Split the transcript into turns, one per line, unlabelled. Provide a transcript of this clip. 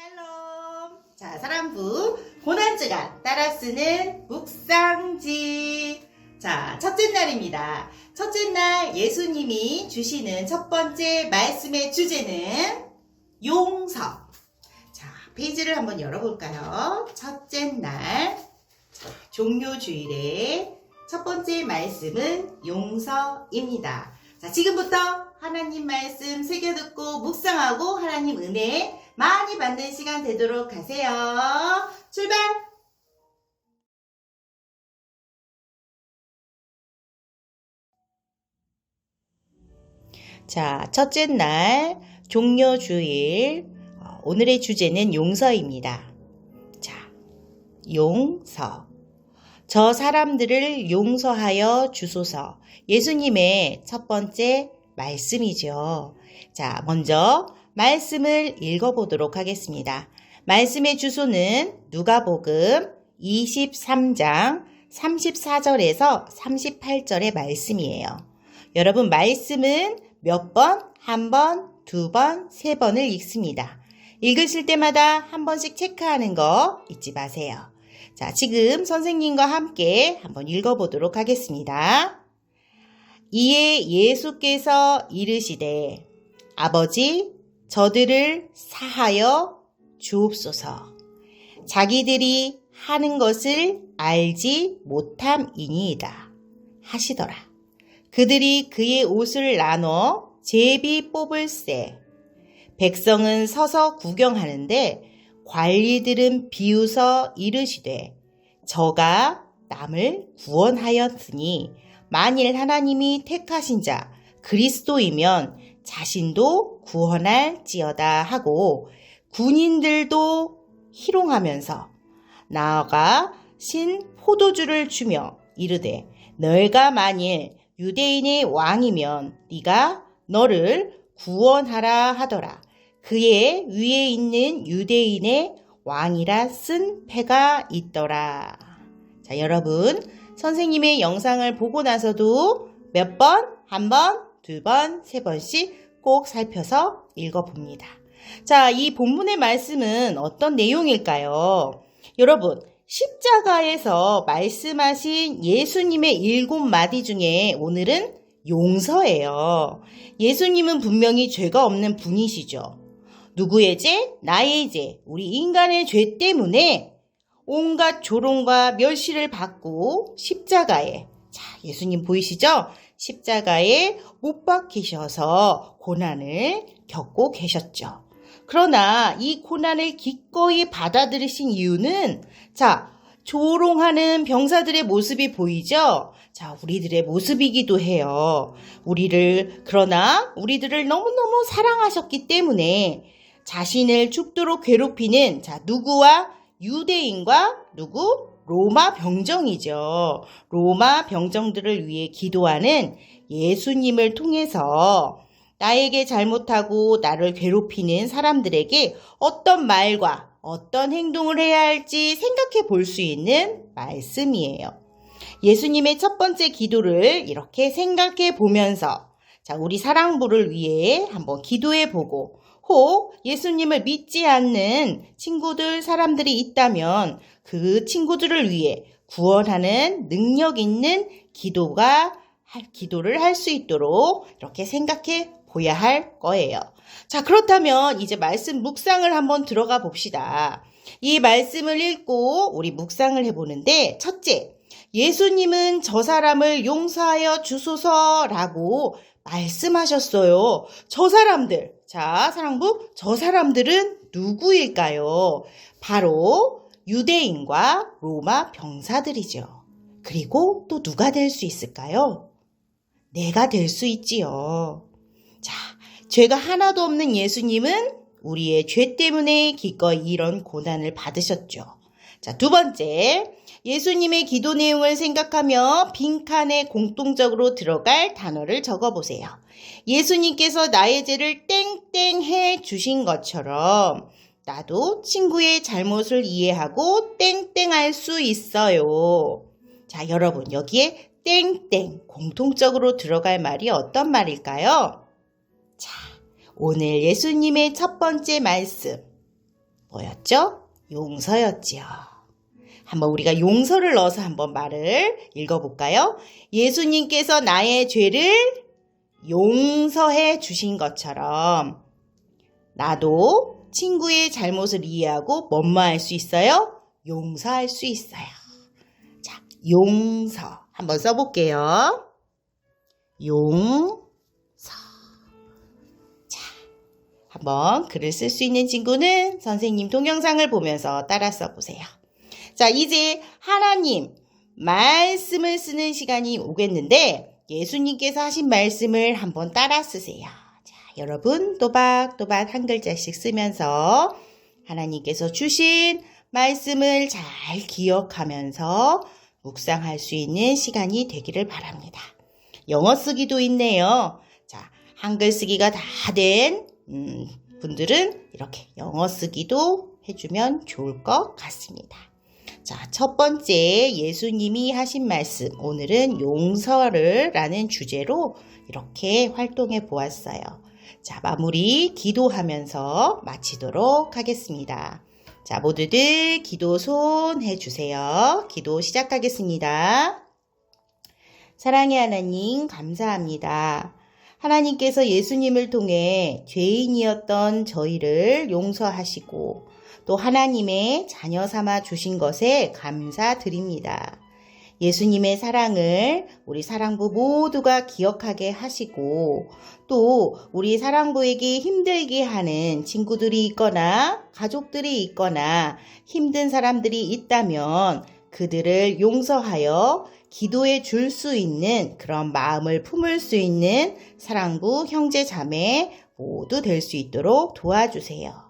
샬롬. 자, 사람부 고난주간 따라 쓰는 묵상지. 자, 첫째 날입니다. 첫째 날 예수님이 주시는 첫 번째 말씀의 주제는 용서. 자, 페이지를 한번 열어볼까요? 첫째 날. 자, 종료주일의 첫 번째 말씀은 용서입니다. 자, 지금부터 하나님 말씀 새겨듣고 묵상하고 하나님 은혜 많이 받는 시간 되도록 하세요. 출발! 자, 첫째 날, 종료 주일. 어, 오늘의 주제는 용서입니다. 자, 용서. 저 사람들을 용서하여 주소서. 예수님의 첫 번째 말씀이죠. 자, 먼저 말씀을 읽어보도록 하겠습니다. 말씀의 주소는 누가복음 23장 34절에서 38절의 말씀이에요. 여러분, 말씀은 몇 번, 한 번, 두 번, 세 번을 읽습니다. 읽으실 때마다 한 번씩 체크하는 거 잊지 마세요. 자, 지금 선생님과 함께 한번 읽어보도록 하겠습니다. 이에 예수께서 이르시되 아버지 저들을 사하여 주옵소서. 자기들이 하는 것을 알지 못함이니이다. 하시더라. 그들이 그의 옷을 나눠 제비 뽑을세. 백성은 서서 구경하는데 관리들은 비웃어 이르시되 저가 남을 구원하였으니 만일 하나님이 택하신 자 그리스도이면 자신도 구원할지어다 하고 군인들도 희롱하면서 나아가 신 포도주를 주며 이르되 너희가 만일 유대인의 왕이면 네가 너를 구원하라 하더라. 그의 위에 있는 유대인의 왕이라 쓴 패가 있더라. 자, 여러분, 선생님의 영상을 보고 나서도 몇 번, 한 번, 두 번, 세 번씩 꼭 살펴서 읽어봅니다. 자, 이 본문의 말씀은 어떤 내용일까요? 여러분, 십자가에서 말씀하신 예수님의 일곱 마디 중에 오늘은 용서예요. 예수님은 분명히 죄가 없는 분이시죠. 누구의 죄? 나의 죄. 우리 인간의 죄 때문에 온갖 조롱과 멸시를 받고 십자가에 자, 예수님 보이시죠? 십자가에 못 박히셔서 고난을 겪고 계셨죠. 그러나 이 고난을 기꺼이 받아들이신 이유는 자, 조롱하는 병사들의 모습이 보이죠? 자, 우리들의 모습이기도 해요. 우리를, 그러나 우리들을 너무너무 사랑하셨기 때문에 자신을 죽도록 괴롭히는 자, 누구와 유대인과 누구? 로마 병정이죠. 로마 병정들을 위해 기도하는 예수님을 통해서 나에게 잘못하고 나를 괴롭히는 사람들에게 어떤 말과 어떤 행동을 해야 할지 생각해 볼 수 있는 말씀이에요. 예수님의 첫 번째 기도를 이렇게 생각해 보면서 자, 우리 사랑부를 위해 한번 기도해 보고 혹 예수님을 믿지 않는 친구들, 사람들이 있다면 그 친구들을 위해 구원하는 능력 있는 기도가 기도를 할 수 있도록 이렇게 생각해 보야 할 거예요. 자, 그렇다면 이제 말씀 묵상을 한번 들어가 봅시다. 이 말씀을 읽고 우리 묵상을 해보는데, 첫째, 예수님은 저 사람을 용서하여 주소서라고 말씀하셨어요. 저 사람들, 자, 사랑부, 저 사람들은 누구일까요? 바로 유대인과 로마 병사들이죠. 그리고 또 누가 될 수 있을까요? 내가 될 수 있지요. 자, 죄가 하나도 없는 예수님은 우리의 죄 때문에 기꺼이 이런 고난을 받으셨죠. 자, 두 번째. 예수님의 기도 내용을 생각하며 빈칸에 공통적으로 들어갈 단어를 적어 보세요. 예수님께서 나의 죄를 땡땡 해 주신 것처럼 나도 친구의 잘못을 이해하고 땡땡 할 수 있어요. 자, 여러분, 여기에 땡땡 공통적으로 들어갈 말이 어떤 말일까요? 자, 오늘 예수님의 첫 번째 말씀. 뭐였죠? 용서였지요. 한번 우리가 용서를 넣어서 한번 말을 읽어볼까요? 예수님께서 나의 죄를 용서해 주신 것처럼 나도 친구의 잘못을 이해하고 뭐뭐할 수 있어요? 용서할 수 있어요. 자, 용서 한번 써볼게요. 용서. 자, 한번 글을 쓸 수 있는 친구는 선생님 동영상을 보면서 따라 써보세요. 자, 이제 하나님 말씀을 쓰는 시간이 오겠는데 예수님께서 하신 말씀을 한번 따라 쓰세요. 자, 여러분 또박또박 한 글자씩 쓰면서 하나님께서 주신 말씀을 잘 기억하면서 묵상할 수 있는 시간이 되기를 바랍니다. 영어 쓰기도 있네요. 자, 한글 쓰기가 다된 음, 분들은 이렇게 영어 쓰기도 해주면 좋을 것 같습니다. 자, 첫 번째 예수님이 하신 말씀. 오늘은 용서를 라는 주제로 이렇게 활동해 보았어요. 자, 마무리 기도하면서 마치도록 하겠습니다. 자, 모두들 기도 손 해주세요. 기도 시작하겠습니다. 사랑의 하나님, 감사합니다. 하나님께서 예수님을 통해 죄인이었던 저희를 용서하시고 또 하나님의 자녀 삼아 주신 것에 감사드립니다. 예수님의 사랑을 우리 사랑부 모두가 기억하게 하시고 또 우리 사랑부에게 힘들게 하는 친구들이 있거나 가족들이 있거나 힘든 사람들이 있다면 그들을 용서하여 기도해 줄 수 있는 그런 마음을 품을 수 있는 사랑부 형제 자매 모두 될 수 있도록 도와주세요.